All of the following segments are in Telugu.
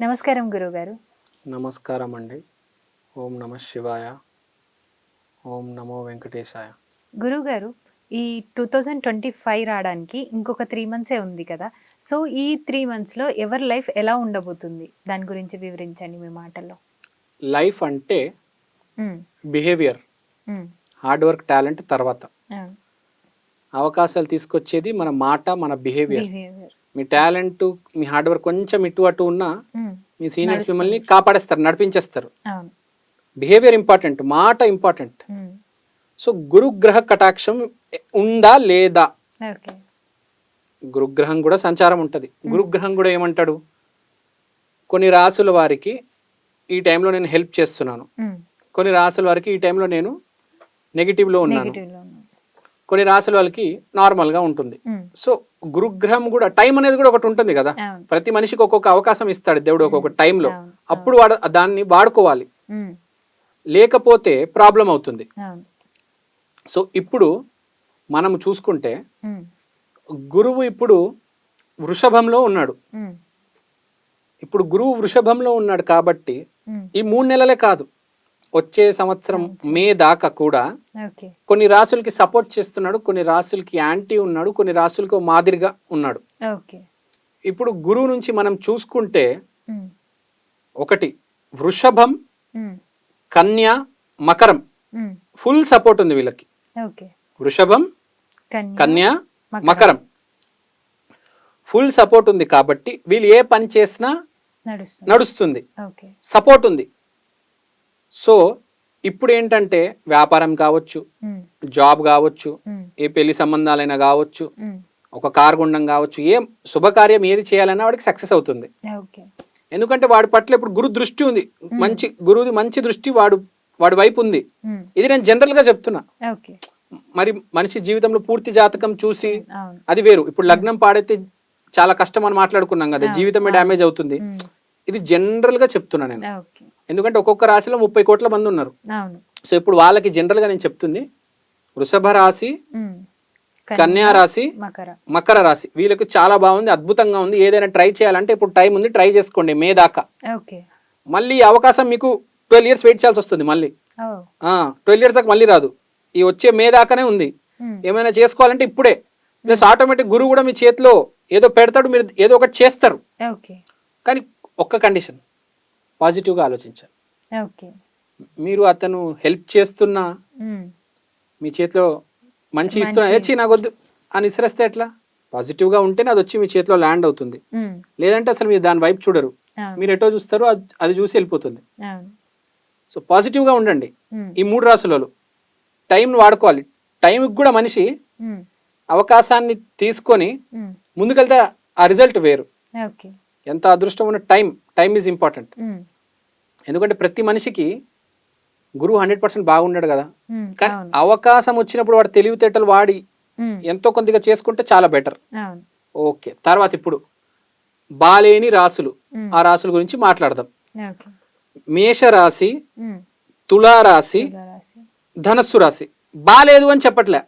నమస్కారం గురుగారు నమస్కారం అండి ఓం నమ శివాయ. ఓం నమో వెంకటేశాయ. గురుగారు ఈ టూ థౌజండ్ ట్వంటీ ఫైవ్ రావడానికి ఇంకొక త్రీ మంత్సే ఉంది కదా? సో ఈ త్రీ మంత్స్లో ఎవరి లైఫ్ ఎలా ఉండబోతుంది? దాని గురించి వివరించండి మీ మాటల్లో. లైఫ్ అంటే బిహేవియర్. హార్డ్ వర్క్ టాలెంట్ తర్వాత. అవకాశాలు తీసుకొచ్చేది మన మాట మన బిహేవియర్. మీ టాలెంట్ మీ హార్డ్ వర్క్ కొంచెం ఇటు అటు ఉన్నా మీ సీనియర్స్. మిమ్మల్ని కాపాడేస్తారు నడిపించేస్తారు. బిహేవియర్ ఇంపార్టెంట్ మాట ఇంపార్టెంట్. సో గురుగ్రహ కటాక్షం ఉందా లేదా? గురుగ్రహం కూడా సంచారం ఉంటుంది. గురుగ్రహం కూడా ఏమంటాడు? కొన్ని రాసుల వారికి ఈ టైంలో నేను హెల్ప్ చేస్తున్నాను. కొన్ని రాసుల వారికి ఈ టైంలో నేను నెగిటివ్లో ఉన్నాను. కొన్ని రాసుల వాళ్ళకి నార్మల్గా ఉంటుంది. ఉమ్, సో గురుగ్రహం కూడా టైం అనేది కూడా ఒకటి ఉంటుంది కదా. ప్రతి మనిషికి ఒక్కొక్క అవకాశం ఇస్తాడు దేవుడు ఒక్కొక్క టైంలో అప్పుడు వాడు దాన్ని వాడుకోవాలి. లేకపోతే ప్రాబ్లం అవుతుంది. సో ఇప్పుడు మనం చూసుకుంటే గురువు ఇప్పుడు వృషభంలో ఉన్నాడు. ఇప్పుడు గురువు వృషభంలో ఉన్నాడు కాబట్టి ఈ మూడు నెలలే కాదు. వచ్చే సంవత్సరం మే దాకా కూడా కొన్ని రాసులకి సపోర్ట్ చేస్తున్నాడు కొన్ని రాసులకి యాంటీ ఉన్నాడు కొన్ని రాసులకు మాదిరిగా ఉన్నాడు. ఓకే. ఇప్పుడు గురువు నుంచి మనం చూసుకుంటే ఒకటి వృషభం కన్య మకరం. ఫుల్ సపోర్ట్ ఉంది వీళ్ళకి. వృషభం కన్య మకరం. ఫుల్ సపోర్ట్ ఉంది కాబట్టి వీళ్ళు ఏ పని చేసినా నడుస్తుంది. సపోర్ట్ ఉంది. సో ఇప్పుడు ఏంటంటే వ్యాపారం కావచ్చు జాబ్ కావచ్చు ఏ పెళ్ళి సంబంధాలైనా కావచ్చు ఒక కార్ గుండం కావచ్చు ఏం శుభకార్యం ఏది చేయాలన్నా వాడికి సక్సెస్ అవుతుంది. ఎందుకంటే వాడి పట్ల ఇప్పుడు గురు దృష్టి ఉంది. మంచి గురువుది మంచి దృష్టి వాడు వాడి వైపు ఉంది. ఇది నేను జనరల్గా చెప్తున్నా మరి మనిషి జీవితంలో పూర్తి జాతకం చూసి అది వేరు. ఇప్పుడు లగ్నం పాడైతే చాలా కష్టం అని మాట్లాడుకున్నాం కదా జీవితమే డ్యామేజ్ అవుతుంది. ఇది జనరల్గా చెప్తున్నా నేను. ఎందుకంటే ఒక్కొక్క రాశిలో ముప్పై కోట్ల మంది ఉన్నారు. సో ఇప్పుడు వాళ్ళకి జనరల్గా నేను చెప్తుంది వృషభ రాశి కన్యా రాశి మకర. రాశి. వీళ్ళకి చాలా బాగుంది అద్భుతంగా ఉంది. ఏదైనా ట్రై చేయాలంటే ఇప్పుడు టైం ఉంది ట్రై చేసుకోండి మే దాకా. మళ్ళీ అవకాశం మీకు ట్వెల్వ్ ఇయర్స్ వెయిట్ చేయాల్సి వస్తుంది మళ్ళీ. ట్వెల్వ్ ఇయర్స్ దాకా మళ్ళీ రాదు. ఈ వచ్చే మే దాకానే ఉంది. ఏమైనా చేసుకోవాలంటే ఇప్పుడే. ప్లస్ ఆటోమేటిక్ గురువు కూడా మీ చేతిలో ఏదో పెడతాడు మీరు ఏదో ఒకటి చేస్తారు. కానీ ఒక్క కండిషన్ పాజిటివ్గా ఆలోచించాలి ఓకే. మీరు అతను హెల్ప్ చేస్తున్నా మీ చేతిలో మంచి ఇస్తున్నా ఏచి నాకు వద్దు అని ఇసిరేస్తే ఎట్లా? పాజిటివ్గా ఉంటేనే అది వచ్చి మీ చేతిలో ల్యాండ్ అవుతుంది. లేదంటే అసలు మీరు దాని వైపు చూడరు. మీరు ఎటో చూస్తారో అది- చూసి వెళ్ళిపోతుంది. సో పాజిటివ్గా ఉండండి. ఈ మూడు రాసులలో టైంని వాడుకోవాలి. టైంకి కూడా మనిషి అవకాశాన్ని తీసుకొని ముందుకెళ్తే ఆ రిజల్ట్ వేరు. ఓకే. ఎంత అదృష్టం ఉన్న టైం టైం ఈజ్ ఇంపార్టెంట్. ఎందుకంటే ప్రతి మనిషికి గురువు హండ్రెడ్ పర్సెంట్ బాగుండాడు కదా. కానీ అవకాశం వచ్చినప్పుడు వాడు తెలివితేటలు వాడి ఎంతో కొద్దిగా చేసుకుంటే చాలా బెటర్ ఓకే తర్వాత ఇప్పుడు బాలేని రాసులు. ఆ రాసుల గురించి మాట్లాడదాం. మేషరాశి తులారాశి ధనస్సు రాశి. బాలేదు అని చెప్పట్లే.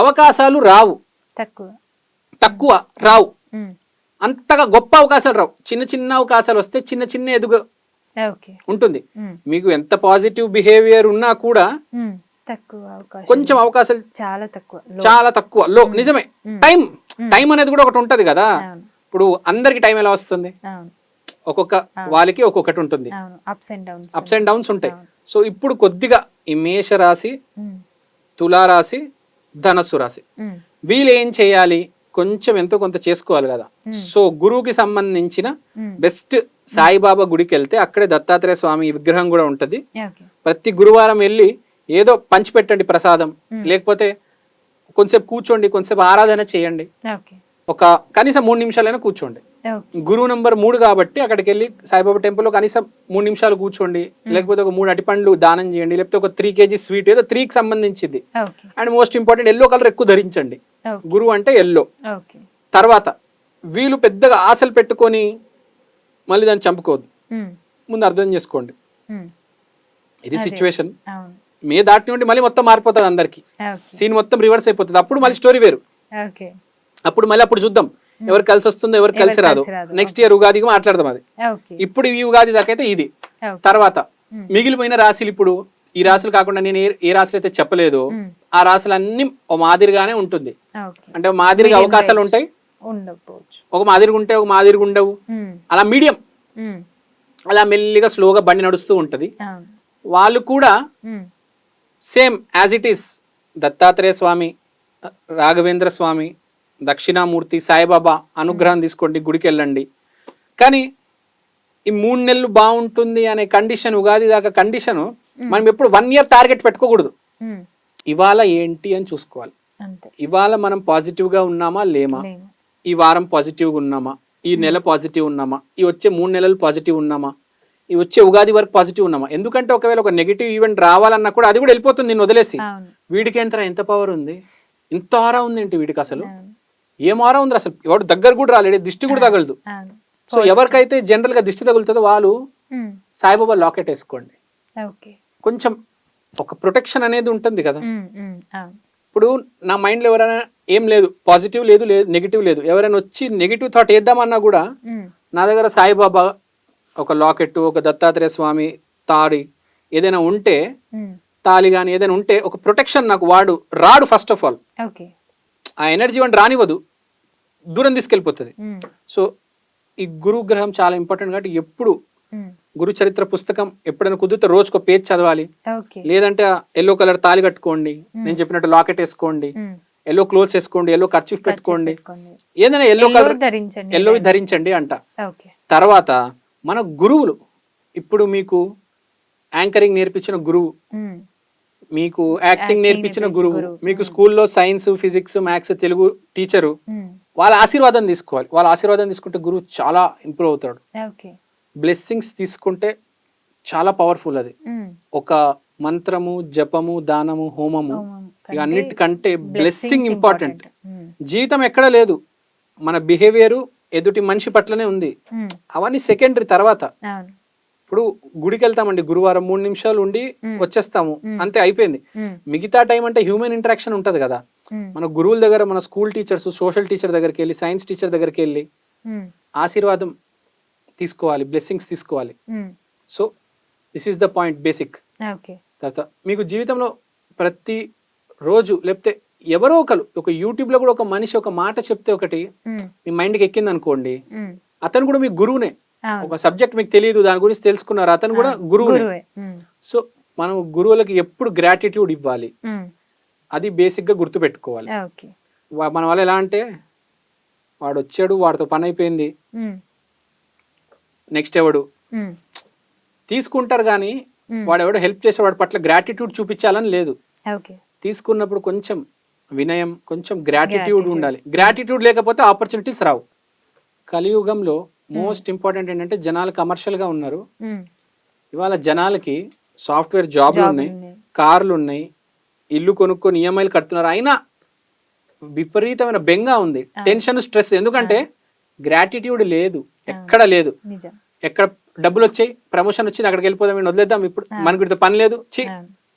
అవకాశాలు రావు. తక్కువ. తక్కువ రావు. అంతగా గొప్ప అవకాశాలు రావు. చిన్న చిన్న అవకాశాలు వస్తే చిన్న చిన్న ఎదుగు ఉంటుంది. మీకు ఎంత పాజిటివ్ బిహేవియర్ ఉన్నా కూడా కొంచెం అవకాశాలు చాలా తక్కువ. చాలా తక్కువ. లో నిజమే. టైం టైం అనేది కూడా ఒకటి ఉంటది కదా. ఇప్పుడు అందరికి టైం ఎలా వస్తుంది? ఒక్కొక్క వాళ్ళకి ఒక్కొక్కటి ఉంటుంది. అవును. Ups and downs ups and downs ఉంటాయి. సో ఇప్పుడు కొద్దిగా ఈ మేష రాశి తులారాశి ధనస్సు రాశి. వీళ్ళు ఏం చేయాలి? కొంచెం ఎంతో కొంత చేసుకోవాలి కదా. సో గురువుకి సంబంధించిన బెస్ట్ సాయిబాబా గుడికి వెళ్తే అక్కడే దత్తాత్రేయ స్వామి విగ్రహం కూడా ఉంటది. ప్రతి గురువారం వెళ్ళి ఏదో పంచిపెట్టండి ప్రసాదం. లేకపోతే కొంచెంసేపు కూర్చోండి కొంచెంసేపు ఆరాధన చేయండి. ఒక కనీసం మూడు నిమిషాలైనా కూర్చోండి. గురువు నంబర్ మూడు కాబట్టి అక్కడికి వెళ్ళి సాయిబాబా టెంపుల్లో కనీసం మూడు నిమిషాలు కూర్చోండి లేకపోతే ఒక మూడు అటిపండ్లు దానం చేయండి లేకపోతే ఒక త్రీ కేజీ స్వీట్ ఏదో త్రీకి సంబంధించింది. And most important yellow colour ఎక్కువ ధరించండి. గురువు అంటే ఎల్లో. తర్వాత వీళ్ళు పెద్దగా ఆశలు పెట్టుకొని మళ్ళీ దాన్ని చంపుకోవద్దు. ముందు అర్థం చేసుకోండి. ఇది సిచ్యువేషన్ మే దాటి నుండి మళ్ళీ మొత్తం మారిపోతుంది అందరికి. సీన్ మొత్తం రివర్స్ అయిపోతుంది. అప్పుడు మళ్ళీ స్టోరీ వేరు. అప్పుడు మళ్ళీ అప్పుడు చూద్దాం. ఎవరు కలిసి వస్తుందో ఎవరు కలిసి రాదు. నెక్స్ట్ ఇయర్ ఉగాదికి మాట్లాడదాం అది. ఇప్పుడు ఈ ఉగాది దాకా అయితే ఇది. తర్వాత. మిగిలిపోయిన రాశులు ఇప్పుడు ఈ రాశులు కాకుండా నేను ఏ రాశులు అయితే చెప్పలేదు. ఆ రాశులన్నీ ఒక మాదిరిగానే ఉంటుంది. అంటే మాదిరిగా అవకాశాలు. ఉంటాయి. ఒక మాదిరిగా ఉంటే ఒక మాదిరిగా ఉండవు. అలా మీడియం. అలా మెల్లిగా స్లోగా బండి నడుస్తూ ఉంటది. వాళ్ళు కూడా same as it is Dattatreya Swami Raghavendra Swami Dakshinamurthy Saibaba అనుగ్రహం తీసుకోండి గుడికి వెళ్ళండి కానీ ఈ మూడు నెలలు బాగుంటుంది అనే కండిషన్ ఉగాది దాకా కండిషన్ మనం ఎప్పుడు వన్ ఇయర్ టార్గెట్ పెట్టుకోకూడదు. ఇవాళ ఏంటి అని చూసుకోవాలి. ఇవాళ మనం పాజిటివ్గా ఉన్నామా లేమా? ఈ వారం పాజిటివ్గా ఉన్నామా? ఈ నెల పాజిటివ్ ఉన్నామా? ఈ వచ్చే మూడు నెలలు పాజిటివ్ ఉన్నామా? ఈ వచ్చే ఉగాది వరకు పాజిటివ్ ఉన్నామా? ఎందుకంటే ఒకవేళ ఒక నెగిటివ్ ఈవెంట్ రావాలన్నా కూడా అది కూడా వెళ్ళిపోతుంది నేను వదిలేసి. వీడికి ఎంత ఎంత పవర్ ఉంది? ఇంత ఆరా ఉంది ఏంటి వీడికి అసలు? ఏం ఆరా ఉంది అసలు? ఎవడు దగ్గర కూడా రాలేడు దిష్టి కూడా తగలదు. సో ఎవరికైతే జనరల్గా దిష్టి తగులుతుందో వాళ్ళు సాయిబాబా లాకెట్ వేసుకోండి. కొంచెం ఒక ప్రొటెక్షన్ అనేది ఉంటుంది కదా. ఇప్పుడు నా మైండ్లో ఎవరైనా ఏం లేదు పాజిటివ్ లేదు లేదు నెగిటివ్ లేదు. ఎవరైనా వచ్చి నెగిటివ్ థాట్ వేద్దామన్నా కూడా నా దగ్గర సాయిబాబా ఒక లాకెట్ ఒక దత్తాత్రేయ స్వామి తాడి ఏదైనా ఉంటే తాళి కానీ ఏదైనా ఉంటే ఒక ప్రొటెక్షన్ నాకు వాడు రాడు ఫస్ట్ ఆఫ్ ఆల్ ఆ ఎనర్జీ వంటి రానివ్వదు. దూరం తీసుకెళ్ళిపోతుంది. సో ఈ గురు గ్రహం చాలా ఇంపార్టెంట్ కాబట్టి ఎప్పుడు గురు చరిత్ర పుస్తకం ఎప్పుడైనా కుదిరితే రోజుకో పేజ్ చదవాలి. లేదంటే ఎల్లో కలర్ తాళి కట్టుకోండి. నేను చెప్పినట్టు లాకెట్ వేసుకోండి. ఎల్లో క్లోత్స్ వేసుకోండి. ఎల్లో ఖర్చు పెట్టుకోండి. ఏదైనా ఎల్లో Yellow కలర్ ధరించండి ఎల్లో ధరించండి అంట. తర్వాత మన గురువులు ఇప్పుడు మీకు యాంకరింగ్ నేర్పించిన గురువు మీకు యాక్టింగ్ నేర్పించిన గురువు. మీకు స్కూల్లో science physics maths Telugu teacher um, వాళ్ళ ఆశీర్వాదం తీసుకోవాలి. వాళ్ళ ఆశీర్వాదం తీసుకుంటే గురువు చాలా ఇంప్రూవ్ అవుతాడు. బ్లెస్సింగ్స్ తీసుకుంటే చాలా పవర్ఫుల్ అది. ఉమ్, ఒక మంత్రము జపము దానము హోమము హోమం ఇక కంటే అన్నిటికంటే బ్లెస్సింగ్ ఇంపార్టెంట్ జీవితం ఎక్కడ లేదు. మన బిహేవియర్ ఎదుటి మనిషి పట్లనే ఉంది. అవన్నీ సెకండరీ తర్వాత. ఇప్పుడు గుడికి వెళ్తామండి గురువారం మూడు నిమిషాలు ఉండి. వచ్చేస్తాము. అంతే అయిపోయింది. మిగతా టైం అంటే హ్యూమన్ ఇంటరాక్షన్ ఉంటది కదా. మన గురువుల దగ్గర మన స్కూల్ టీచర్స్ సోషల్ టీచర్ దగ్గరికి వెళ్ళి సైన్స్ టీచర్ దగ్గరికి వెళ్ళి ఆశీర్వాదం తీసుకోవాలి బ్లెస్సింగ్స్ తీసుకోవాలి. So this is the point basic. తర్వాత మీకు జీవితంలో ప్రతి రోజు లేకపోతే ఎవరో ఒకరు ఒక యూట్యూబ్లో కూడా ఒక మనిషి ఒక మాట చెప్తే ఒకటి మీ మైండ్కి ఎక్కింది అనుకోండి అతను కూడా మీ గురువునే. ఒక సబ్జెక్ట్ మీకు తెలియదు దాని గురించి తెలుసుకున్నారు అతను కూడా గురువునే. గురువే. సో మనం గురువులకి ఎప్పుడు గ్రాటిట్యూడ్ ఇవ్వాలి? అది బేసిక్గా గుర్తుపెట్టుకోవాలి. ఓకే. వా- మన వల్ల ఎలా అంటే వాడు వచ్చాడు వాడితో పని అయిపోయింది నెక్స్ట్ ఎవడు? తీసుకుంటారు కానీ వాడు ఎవడో హెల్ప్ చేసే వాడి పట్ల గ్రాటిట్యూడ్ చూపించాలని లేదు. తీసుకున్నప్పుడు కొంచెం వినయం కొంచెం గ్రాటిట్యూడ్. ఉండాలి. గ్రాటిట్యూడ్ లేకపోతే ఆపర్చునిటీస్ రావు. కలియుగంలో మోస్ట్ ఇంపార్టెంట్ ఏంటంటే జనాలు కమర్షియల్గా ఉన్నారు. ఉమ్, ఇవాళ జనాలకి సాఫ్ట్వేర్ జాబ్లు జాబ్ ఉన్నాయి. కార్లు ఉన్నాయి ఇల్లు కొనుక్కొని ఈఎంఐలు కడుతున్నారు. అయినా విపరీతమైన బెంగ ఉంది. టెన్షన్ స్ట్రెస్ ఎందుకంటే గ్రాటిట్యూడ్ లేదు. ఎక్కడ లేదు. ఎక్కడ డబ్బులు వచ్చాయి ప్రమోషన్ వచ్చింది అక్కడికి వెళ్ళిపోదాం వదిలేద్దాం. ఇప్పుడు మనకి వీడితో పని లేదు. చి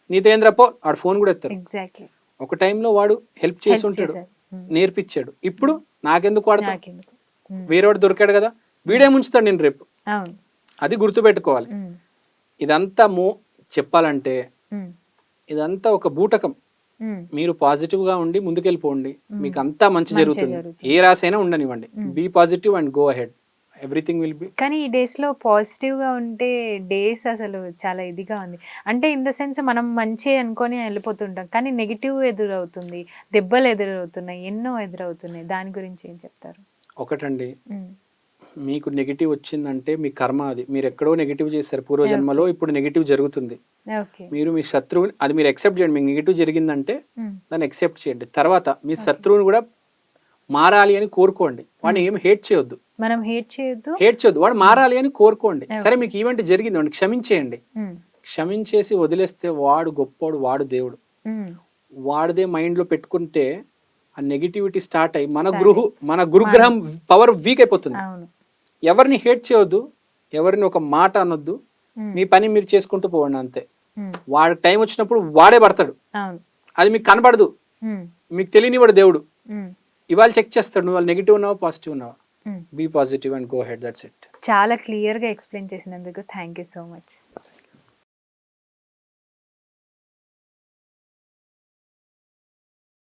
నీతో ఏంద్రపో వాడు ఫోన్ కూడా ఎత్తారు ఒక టైంలో వాడు హెల్ప్ చేసి ఉంటాడు. ఉమ్, నేర్పించాడు ఇప్పుడు నాకెందుకు వాడతా వేరేవాడు దొరికాడు కదా. వీడే ముంచుతాడు నేను రేపు. అది గుర్తుపెట్టుకోవాలి. ఇదంతా మో చెప్పాలంటే ఇదంతా ఒక బూటకం. మీరు పాజిటివ్గా ఉండి ముందుకెళ్ళిపోండి. మీకు అంతా మంచి జరుగుతుంది. ఏ రాసైనా ఉండనివ్వండి. Be positive and go ahead. Everything will be కానీ ఈ డేస్లో పాజిటివ్గా ఉంటే డేస్ అసలు చాలా ఇదిగా ఉంది. అంటే ఇన్ ద సెన్స్ మనం మంచి అనుకొని వెళ్ళిపోతుంటాం. కానీ నెగిటివ్ ఎదురవుతుంది. దెబ్బలు ఎదురవుతున్నాయి. ఎన్నో ఎదురవుతున్నాయి. దాని గురించి ఏం చెప్తారు? ఒకటండి. మీకు నెగిటివ్ వచ్చిందంటే మీ కర్మ అది. మీరు ఎక్కడో నెగిటివ్ చేశారు పూర్వజన్మలో ఇప్పుడు నెగిటివ్ జరుగుతుంది. మీరు మీ శత్రువుని అది మీరు ఎక్సెప్ట్ చేయండి. మీకు నెగిటివ్ జరిగిందంటే ఉమ్, దాన్ని ఎక్సెప్ట్ చేయండి. తర్వాత మీ శత్రువుని కూడా మారాలి అని కోరుకోండి. వాడిని ఏం హేట్ చేయొద్దు. మనం హేట్ చేయొద్దు? హేట్ చేయొద్దు. వాడు మారాలి అని కోరుకోండి. సరే మీకు ఈవెంట్ జరిగింది వాడిని క్షమించేయండి. ఉమ్, క్షమించేసి వదిలేస్తే వాడు గొప్పోడు వాడు దేవుడు. వాడిదే మైండ్లో పెట్టుకుంటే ఆ నెగిటివిటీ స్టార్ట్ అయ్యి మన గృహ మన గురుగ్రహం పవర్ వీక్ అయిపోతుంది. ఎవరిని హేట్ చేయొద్దు ఎవరిని ఒక మాట అనొద్దు మీ పని మీరు చేసుకుంటూ పోండి అంతే. వాడి టైం వచ్చినప్పుడు వాడే పడతాడు. అది మీకు కనబడదు. మీకు తెలియనివాడు దేవుడు. ఉమ్, ఇవాళ చెక్ చేస్తాడు నువ్వు వాళ్ళు నెగిటివ్ ఉన్నావా పాజిటివ్ ఉన్నావా. Be positive and go head that's it చాలా క్లియర్గా ఎక్స్ప్లెయిన్ చేసినందుకు థ్యాంక్ యూ సో మచ్